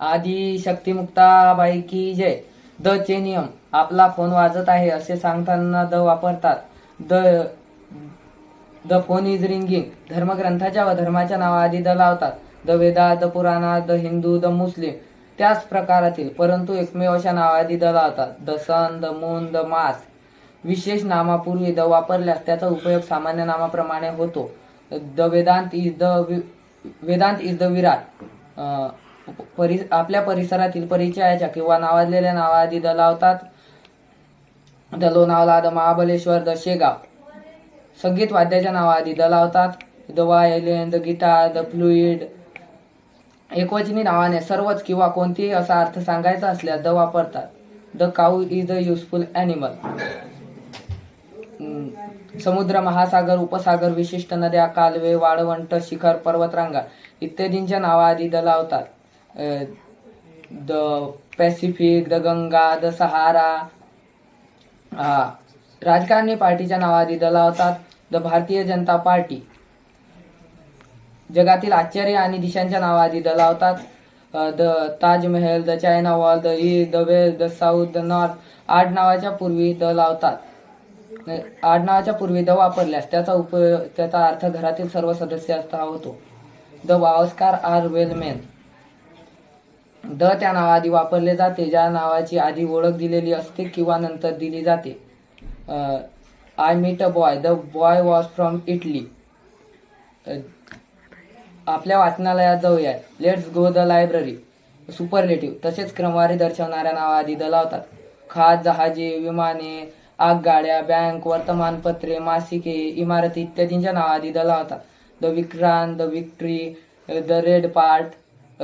आदी शक्तिमुक्ताबाई की जय. द चे नियम आपला फोन वाजत आहे असे सांगताना द वापरतात. The the phone is ringing. धर्मग्रंथाच्या व धर्माच्या नावाआधी द लावतात. The Veda the Purana the Hindu the Muslim. त्याच प्रकारातील परंतु एकमेव अशा नावाआधी द लावतात. The sun the moon the mass. विशेष नामापूर्वी द वापरल्यास त्याचा उपयोग सामान्य नामाप्रमाणे होतो. द वेदांत इज द वि- वेदांत इज द विराट. परि आपल्या परिसरातील परिचयाच्या किंवा नावाजलेल्या नावाआधी द लावतात. The the Mahabaleshwar the Shegaon. संगीत वाद्याच्या नावाआधी द लावतात. The violin the guitar the fluid. एकवचनी नावाने सर्वच किंवा कोणतीही असा अर्थ सांगायचा असल्यास द वापरतात. The cow is a useful animal. समुद्र महासागर उपसागर विशिष्ट नद्या कालवे वाळवंट शिखर पर्वतरांगा इत्यादींच्या नावाआधी द लावतात. The Pacific the Ganga the Sahara. राजकारणी पार्टीच्या नावाआधी द लावतात द भारतीय जनता पार्टी. जगातील आश्चर्य आणि दिशांच्या नावाआधी द लावतात the Taj Mahal the China wall the east the west the south the north. आठ नावाच्या पूर्वी द लावतात. आठ नावाच्या पूर्वी द वापरल्यास त्याचा उपयोग त्याचा अर्थ घरातील सर्व सदस्य असता होतो. The वावस्कार are well men the त्या नावाआधी वापरले जाते ज्या नावाची आधी ओळख दिलेली असते किंवा नंतर दिली जाते. I meet a boy the boy was from Italy आपल्या वाचनालयात जाऊया. Let's go the library superlative तसेच क्रमवारी दर्शवणाऱ्या नावाआधी द लावतात. खास जहाजे विमाने आगगाड्या बँक वर्तमानपत्रे मासिके इमारती इत्यादींच्या नावाआधी द लावतात. The Vikrant the victory the red part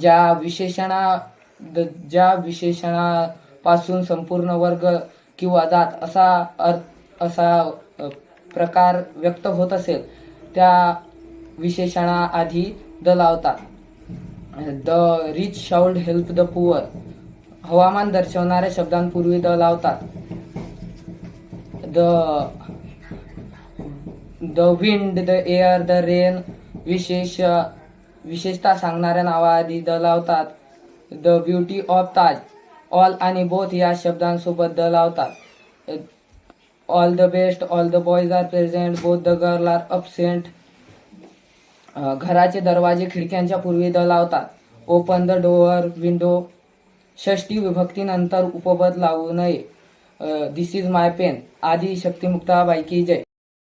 ज्या विशेषणा द ज्या विशेषणापासून संपूर्ण वर्ग किंवा जात असा अर्थ असा प्रकार व्यक्त होत असेल त्या विशेषणाआधी द लावतात. The rich should help the poor. हवामान दर्शवणाऱ्या शब्दांपूर्वी द लावतात. The the wind the air the rain विशेष विशेषतः सांगणाऱ्या नावाआधी द लावतात the beauty of Taj all आणि बोथ या शब्दांसोबत द लावतात all the best all the boys are present both the girl are absent घराचे दरवाजे खिडक्यांच्या पूर्वी द लावतात ओपन द डोअर विंडो षष्टी विभक्तीनंतर उपपद लावू नये. दिस इज माय पेन आदी शक्तिमुक्ताबाई की जय.